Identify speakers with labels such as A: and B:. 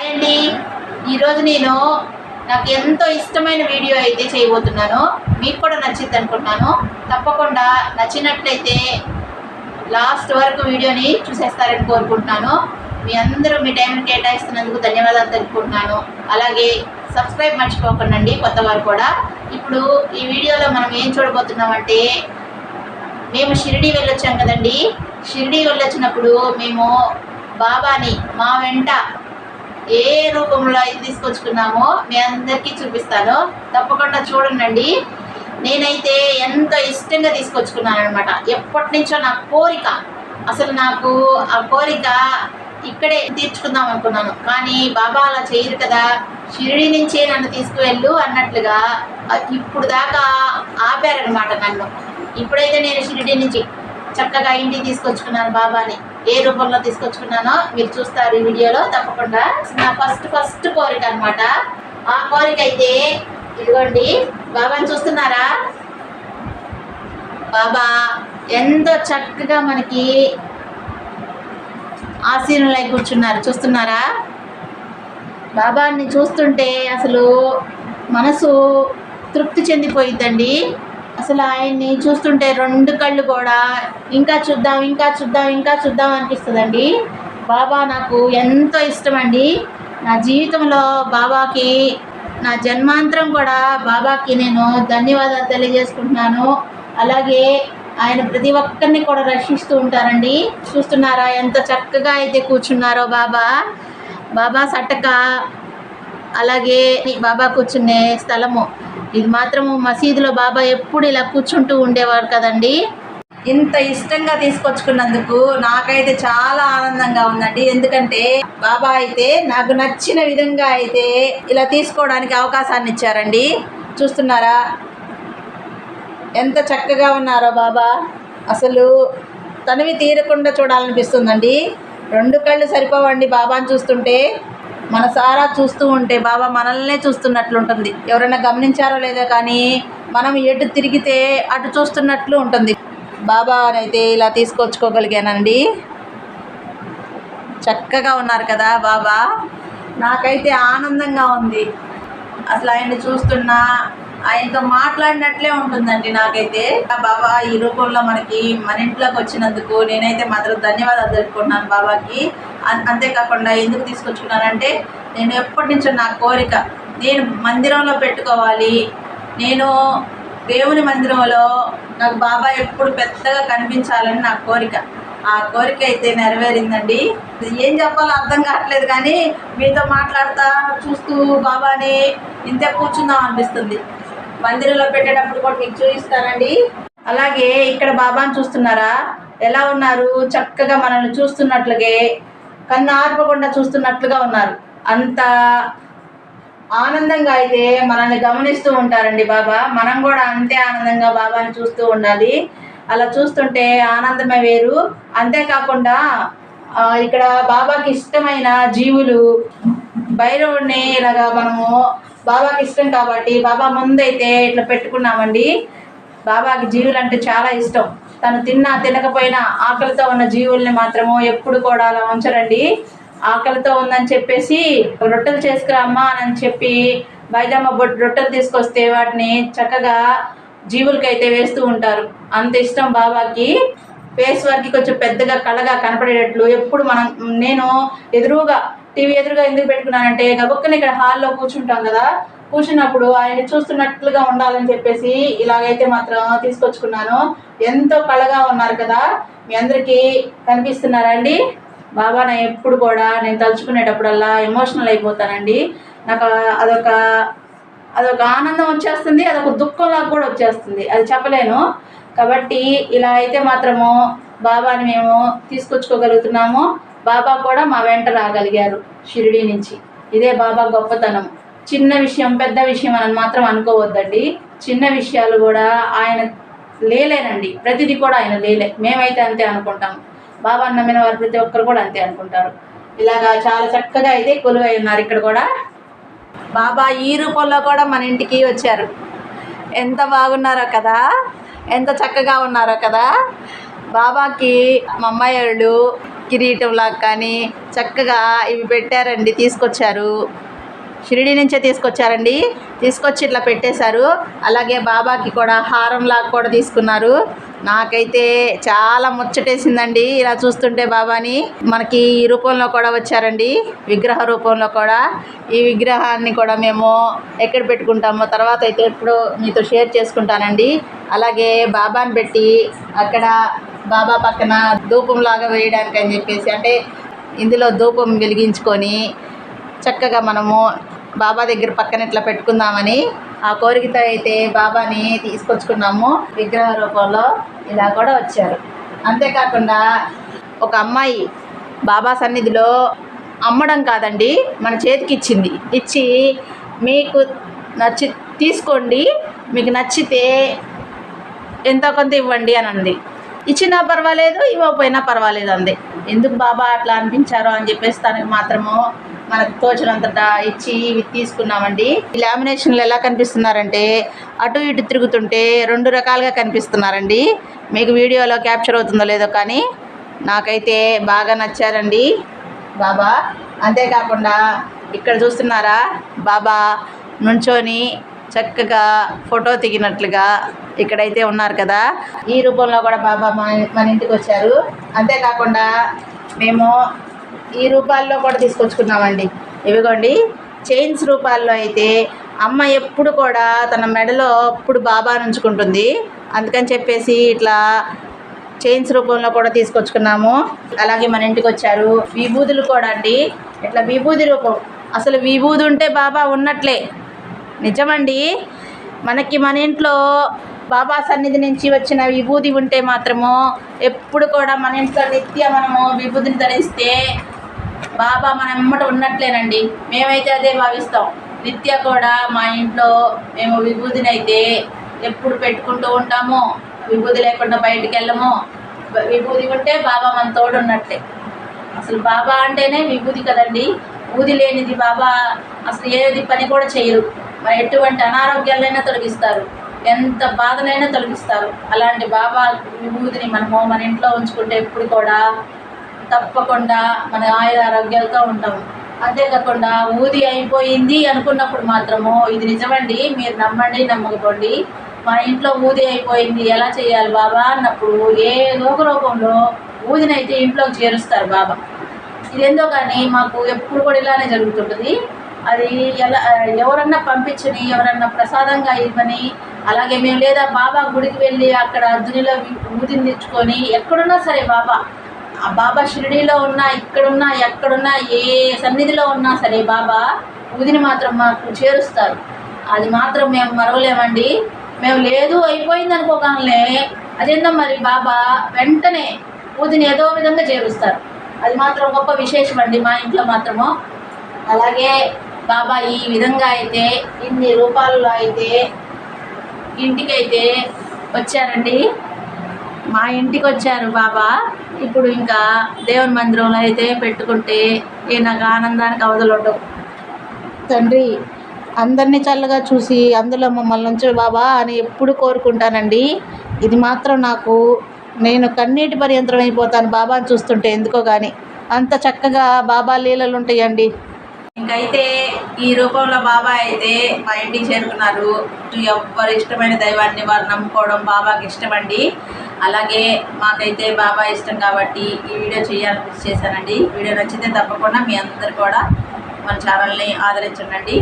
A: Hi అండి. ఈరోజు నేను నాకు ఎంతో ఇష్టమైన వీడియో అయితే చేయబోతున్నాను. మీకు కూడా నచ్చింది అనుకుంటున్నాను. తప్పకుండా నచ్చినట్లయితే లాస్ట్ వరకు వీడియోని చూసేస్తారని కోరుకుంటున్నాను. మీ అందరూ మీ టైంని కేటాయిస్తున్నందుకు ధన్యవాదాలు తెలుపుకుంటున్నాను. అలాగే సబ్స్క్రైబ్ మర్చిపోకండి కొత్త వారు కూడా. ఇప్పుడు ఈ వీడియోలో మనం ఏం చూడబోతున్నామంటే మేము షిరిడి వెళ్ళొచ్చాం కదండి. షిరిడి వెళ్ళొచ్చినప్పుడు మేము బాబాని మా వెంట ఏ రూపంలో అయితే తీసుకొచ్చుకున్నామో మీ అందరికీ చూపిస్తాను. తప్పకుండా చూడండి నేనైతే ఎంతో ఇష్టంగా తీసుకొచ్చుకున్నాను అనమాట ఎప్పటి నుంచో నా కోరిక అసలు నాకు ఆ కోరిక ఇక్కడే తీర్చుకుందాం అనుకున్నాను. కానీ బాబా అలా చేయరు కదా. షిరిడి నుంచే నన్ను తీసుకువెళ్ళు అన్నట్లుగా ఇప్పుడు దాకా ఆపారనమాట నన్ను. ఇప్పుడైతే నేను షిరిడి నుంచి చక్కగా ఇంటికి తీసుకొచ్చుకున్నాను బాబాని. ఏ రూపంలో తీసుకొచ్చుకున్నానో మీరు చూస్తారు ఈ వీడియోలో. తప్పకుండా నా ఫస్ట్ ఫస్ట్ కోరిక అనమాట ఆ కోరిక అయితే ఇదిగోండి. బాబాని చూస్తున్నారా? బాబా ఎంతో చక్కగా మనకి ఆశీనులై కూర్చున్నారు. చూస్తున్నారా? బాబాని చూస్తుంటే అసలు మనసు తృప్తి చెందిపోయిద్దండి. అసలు ఆయన్ని చూస్తుంటే రెండు కళ్ళు కూడా ఇంకా చూద్దాం ఇంకా చూద్దాం ఇంకా చూద్దాం అనిపిస్తుందండి. బాబా నాకు ఎంతో ఇష్టమండి. నా జీవితంలో బాబాకి నా జన్మాంతరం కూడా బాబాకి నేను ధన్యవాదాలు తెలియజేసుకుంటున్నాను. అలాగే ఆయన ప్రతి ఒక్కరిని కూడా రక్షిస్తూ ఉంటారండి. చూస్తున్నారా ఎంత చక్కగా అయితే కూర్చున్నారో బాబా. బాబా సట్టక అలాగే బాబా కూర్చునే స్థలము. ఇది మాత్రము మసీదులో బాబా ఎప్పుడు ఇలా కూర్చుంటూ ఉండేవారు కదండి. ఇంత ఇష్టంగా తీసుకొచ్చుకున్నందుకు నాకైతే చాలా ఆనందంగా ఉందండి. ఎందుకంటే బాబా అయితే నాకు నచ్చిన విధంగా అయితే ఇలా తీసుకోవడానికి అవకాశాన్ని ఇచ్చారండి. చూస్తున్నారా? ఎంత చక్కగా ఉన్నారో బాబా. అసలు తనవి తీరకుండా చూడాలనిపిస్తుందండి. రెండు కళ్ళు సరిపోవండి బాబాని చూస్తుంటే. మన సారా చూస్తూ ఉంటే బాబా మనల్నే చూస్తున్నట్లుంటుంది. ఎవరైనా గమనించారో లేదో కానీ మనం ఎటు తిరిగితే అటు చూస్తున్నట్లు ఉంటుంది. బాబా అయితే ఇలా తీసుకొచ్చుకోగలిగానండి. చక్కగా ఉన్నారు కదా బాబా. నాకైతే ఆనందంగా ఉంది. అసలు ఆయన్ని చూస్తున్నా ఆయనతో మాట్లాడినట్లే ఉంటుందండి నాకైతే. ఆ బాబా ఈ రూపంలో మనకి మన ఇంట్లోకి వచ్చినందుకు నేనైతే మాత్రం ధన్యవాదాలు తెలుపుకుంటున్నాను బాబాకి. అంతేకాకుండా ఎందుకు తీసుకొచ్చుకున్నానంటే నేను ఎప్పటి నుంచో నా కోరిక నేను మందిరంలో పెట్టుకోవాలి. నేను దేవుని మందిరంలో నాకు బాబా ఎప్పుడు పెద్దగా కనిపించాలని నా కోరిక. ఆ కోరిక అయితే నెరవేరిందండి. ఏం చెప్పాలో అర్థం కావట్లేదు కానీ మీతో మాట్లాడుతా చూస్తూ బాబాని ఇంతే కూర్చుందాం అనిపిస్తుంది. మందిరంలో పెట్టేటప్పుడు కూడా మీకు చూపిస్తానండి. అలాగే ఇక్కడ బాబాని చూస్తున్నారా? ఎలా ఉన్నారు? చక్కగా మనల్ని చూస్తున్నట్లుగే కన్ను ఆర్పకుండా చూస్తున్నట్లుగా ఉన్నారు. అంత ఆనందంగా అయితే మనల్ని గమనిస్తూ ఉంటారండి బాబా. మనం కూడా అంతే ఆనందంగా బాబాని చూస్తూ ఉండాలి. అలా చూస్తుంటే ఆనందమే వేరు. అంతేకాకుండా ఇక్కడ బాబాకి ఇష్టమైన జీవులు భైరవుడిని ఇలాగా మనము బాబాకి ఇష్టం కాబట్టి బాబా ముందైతే ఇట్లా పెట్టుకున్నామండి. బాబాకి జీవులు అంటే చాలా ఇష్టం. తను తిన్నా తినకపోయినా ఆకలితో ఉన్న జీవుల్ని మాత్రము ఎప్పుడు కూడా అలా ఉంచరండి. ఆకలితో ఉందని చెప్పేసి రొట్టెలు చేసుకురామ్మా అని చెప్పి బైజమ్మ బొట్టు రొట్టెలు తీసుకొస్తే వాటిని చక్కగా జీవులకైతే వేస్తూ ఉంటారు. అంత ఇష్టం బాబాకి. ఫేస్ వర్క్కి కొంచెం పెద్దగా కళగా కనపడేటట్లు ఎప్పుడు మనం నేను ఎదురుగా టీవీ ఎదురుగా ఎందుకు పెట్టుకున్నానంటే గబుక్కని ఇక్కడ హాల్లో కూర్చుంటాం కదా కూర్చున్నప్పుడు ఆయన చూస్తున్నట్లుగా ఉండాలని చెప్పేసి ఇలాగైతే మాత్రం తీసుకొచ్చుకున్నాను. ఎంతో కళగా ఉన్నారు కదా మీ అందరికీ కనిపిస్తున్నారండి. బాబా నా ఎప్పుడు కూడా నేను తలుచుకునేటప్పుడల్లా ఎమోషనల్ అయిపోతానండి. నాకు అదొక అదొక ఆనందం వచ్చేస్తుంది అదొక దుఃఖంలాగా కూడా వచ్చేస్తుంది. అది చెప్పలేను. కాబట్టి ఇలా అయితే మాత్రము బాబాని మేము తీసుకొచ్చుకోగలుగుతున్నాము. బాబా కూడా మా వెంట రాగలిగారు షిరిడి నుంచి. ఇదే బాబా గొప్పతనం. చిన్న విషయం పెద్ద విషయం అని మాత్రం అనుకోవద్దండి. చిన్న విషయాలు కూడా ఆయన లేలేనండి. ప్రతిదీ కూడా ఆయన లేలే. మేమైతే అంతే అనుకుంటాం. బాబా నమ్మిన వారు ప్రతి ఒక్కరు కూడా అంతే అనుకుంటారు. ఇలాగా చాలా చక్కగా అయితే కొలువై ఉన్నారు ఇక్కడ కూడా. బాబా ఈ రూపంలో కూడా మన ఇంటికి వచ్చారు. ఎంత బాగున్నారో కదా? ఎంత చక్కగా ఉన్నారో కదా? బాబాకి మా అమ్మాయిలు కిరీటంలాగా కానీ చక్కగా ఇవి పెట్టారండి తీసుకొచ్చారు. షిరిడి నుంచే తీసుకొచ్చారండి. తీసుకొచ్చి ఇట్లా పెట్టేశారు. అలాగే బాబాకి కూడా హారంలాగా కూడా తీసుకున్నారు. నాకైతే చాలా ముచ్చటేసిందండి ఇలా చూస్తుంటే బాబాని. మనకి ఈ రూపంలో కూడా వచ్చారండి విగ్రహ రూపంలో కూడా. ఈ విగ్రహాన్ని కూడా మేము ఎక్కడ పెట్టుకుంటామో తర్వాత అయితే ఎప్పుడు మీతో షేర్ చేసుకుంటానండి. అలాగే బాబాని పెట్టి అక్కడ బాబా పక్కన ధూపంలాగా వేయడానికి అని చెప్పేసి అంటే ఇందులో ధూపం వెలిగించుకొని చక్కగా మనము బాబా దగ్గర పక్కన ఇట్లా పెట్టుకుందామని ఆ కోరికతో అయితే బాబాని తీసుకొచ్చుకున్నాము. విగ్రహ రూపంలో ఇలా కూడా వచ్చారు. అంతేకాకుండా ఒక అమ్మాయి బాబా సన్నిధిలో అమ్మడం కాదండి మన చేతికి ఇచ్చింది. ఇచ్చి మీకు నచ్చి తీసుకోండి మీకు నచ్చితే ఎంతో కొంత ఇవ్వండి అని అంది. ఇచ్చినా పర్వాలేదు ఇవ్వకపోయినా పర్వాలేదు అంది. ఎందుకు బాబా అట్లా అనిపించారో అని చెప్పేసి తనకి మాత్రము మనకు తోచినంతట ఇచ్చి ఇవి తీసుకున్నామండి. ఈ లామినేషన్లు ఎలా కనిపిస్తున్నారంటే అటు ఇటు తిరుగుతుంటే రెండు రకాలుగా కనిపిస్తున్నారండి. మీకు వీడియోలో క్యాప్చర్ అవుతుందో లేదో కానీ నాకైతే బాగా నచ్చారండి బాబా. అంతేకాకుండా ఇక్కడ చూస్తున్నారా బాబా నుంచొని చక్కగా ఫోటో దిగినట్లుగా ఇక్కడైతే ఉన్నారు కదా. ఈ రూపంలో కూడా బాబా మన మన ఇంటికి వచ్చారు. అంతేకాకుండా మేము ఈ రూపాల్లో కూడా తీసుకొచ్చుకున్నామండి. ఇవిగోండి చైన్స్ రూపాల్లో అయితే అమ్మ ఎప్పుడు కూడా తన మెడలో అప్పుడు బాబా నుంచుకుంటుంది. అందుకని చెప్పేసి ఇట్లా చైన్స్ రూపంలో కూడా తీసుకొచ్చుకున్నాము. అలాగే మన ఇంటికి వచ్చారు. విభూదులు కూడా అండి. ఇట్లా విభూది రూపం. అసలు విభూది ఉంటే బాబా ఉన్నట్లే. నిజమండి. మనకి మన ఇంట్లో బాబా సన్నిధి నుంచి వచ్చిన విభూది ఉంటే మాత్రము ఎప్పుడు కూడా మన ఇంట్లో నిత్య మనము విభూతిని ధరిస్తే బాబా మన ఎమ్మట ఉన్నట్లేనండి. మేమైతే అదే భావిస్తాం. నిత్య కూడా మా ఇంట్లో మేము విభూతిని అయితే ఎప్పుడు పెట్టుకుంటూ ఉంటాము. విభూతి లేకుండా బయటికి వెళ్ళము. విభూతి ఉంటే బాబా మన తోడు ఉన్నట్లే. అసలు బాబా అంటేనే విభూతి కదండి. ఊది లేనిది బాబా అసలు ఏది పని కూడా చేయరు. మరి ఎటువంటి అనారోగ్యాలైనా తొలగిస్తారు. ఎంత బాధనైనా తొలగిస్తారు. అలాంటి బాబా విభూతిని మనము మన ఇంట్లో ఉంచుకుంటే ఎప్పుడు కూడా తప్పకుండా మన ఆయుర ఆరోగ్యాలతో ఉంటాము అంతేకాకుండా ఊది అయిపోయింది అనుకున్నప్పుడు మాత్రము ఇది నిజమండి మీరు నమ్మండి నమ్మకపోండి. మా ఇంట్లో ఊది అయిపోయింది ఎలా చేయాలి బాబా అన్నప్పుడు ఏ ఒక రూపంలో ఊదినైతే ఇంట్లోకి చేరుస్తారు బాబా. ఇదేందో కానీ మాకు ఎప్పుడు కూడా ఇలానే జరుగుతుంటుంది. అది ఎలా ఎవరన్నా పంపించని ఎవరన్నా ప్రసాదంగా ఇవ్వని అలాగే మేము లేదా బాబా గుడికి వెళ్ళి అక్కడ అర్జునిలో ఊదిని తెచ్చుకొని ఎక్కడున్నా సరే బాబా ఆ బాబా షిరిడీలో ఉన్నా ఇక్కడున్నా ఎక్కడున్నా ఏ సన్నిధిలో ఉన్నా సరే బాబా ఊదిని మాత్రం మాకు చేరుస్తారు. అది మాత్రం మేము మరవలేమండి. మేము లేదు అయిపోయింది అనుకోగానే అదేందో మరి బాబా వెంటనే ఊదిని ఏదో విధంగా చేరుస్తారు. అది మాత్రం గొప్ప విశేషం అండి మా ఇంట్లో మాత్రము. అలాగే బాబా ఈ విధంగా అయితే ఇన్ని రూపాల్లో అయితే ఇంటికైతే వచ్చారండి. మా ఇంటికి వచ్చారు బాబా. ఇప్పుడు ఇంకా దేవుని మందిరంలో అయితే పెట్టుకుంటే ఏ నాకు ఆనందానికి అవధులు తండ్రి అందరినీ చల్లగా చూసి అందులో మమ్మల్ని ఉంచు బాబా అని ఎప్పుడు కోరుకుంటానండి. ఇది మాత్రం నాకు నేను కన్నీటి పర్యంతరం అయిపోతాను బాబాని చూస్తుంటే ఎందుకో కానీ అంత చక్కగా బాబా లీలలు ఉంటాయండి. ఇంకైతే ఈ రూపంలో బాబా అయితే మా ఇంటికి చేరుకున్నారు. ఎవరు ఇష్టమైన దైవాన్ని వారు నమ్ముకోవడం బాబాకి ఇష్టమండి. అలాగే మాకైతే బాబా ఇష్టం కాబట్టి ఈ వీడియో చేయాలని చేశానండి. వీడియో నచ్చితే తప్పకుండా మీ అందరు కూడా మన ఛానల్ని ఆదరించండి